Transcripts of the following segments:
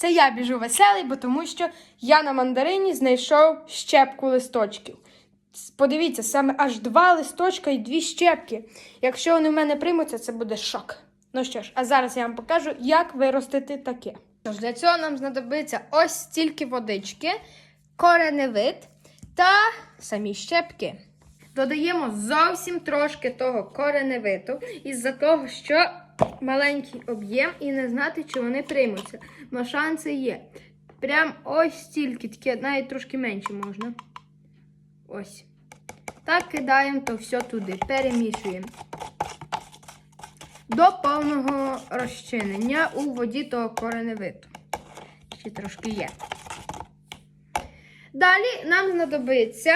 Це я біжу веселий, бо тому що я на мандарині знайшов щепку листочків. Подивіться, саме аж два листочка і дві щепки. Якщо вони в мене приймуться, це буде шок. Ну що ж, а зараз я вам покажу, як виростити таке. Тож для цього нам знадобиться ось стільки водички, кореневид та самі щепки. Додаємо зовсім трошки того кореневиту, із-за того, що маленький об'єм і не знати, чи вони приймуться. Но шанси є. Прям ось стільки, таке навіть трошки менше можна. Ось. Так кидаємо то все туди, перемішуємо. До повного розчинення у воді того кореневиту. Ще трошки є. Далі нам знадобиться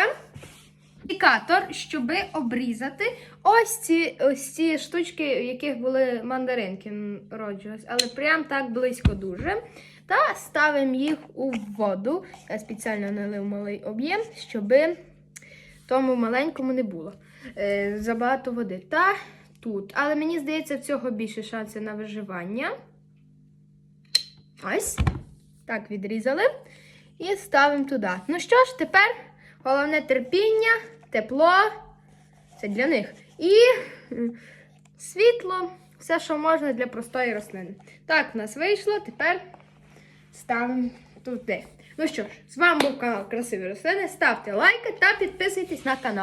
індикатор, щоб обрізати ось ці, ось ці штучки, в яких були мандаринки народжувалися, але прям так близько дуже. Та ставимо їх у воду. Я спеціально налив малий об'єм, щоб тому маленькому не було е, забагато води. Та тут. Але мені здається, в цього більше шансів на виживання. Ось. Так, відрізали. І ставимо туди. Ну що ж, тепер головне терпіння, тепло. Це для них. І світло, все, що можна для простої рослини. Так, в нас вийшло. Тепер ставимо туди. Ну що ж, з вами був канал Красиві рослини. Ставте лайки та підписуйтесь на канал.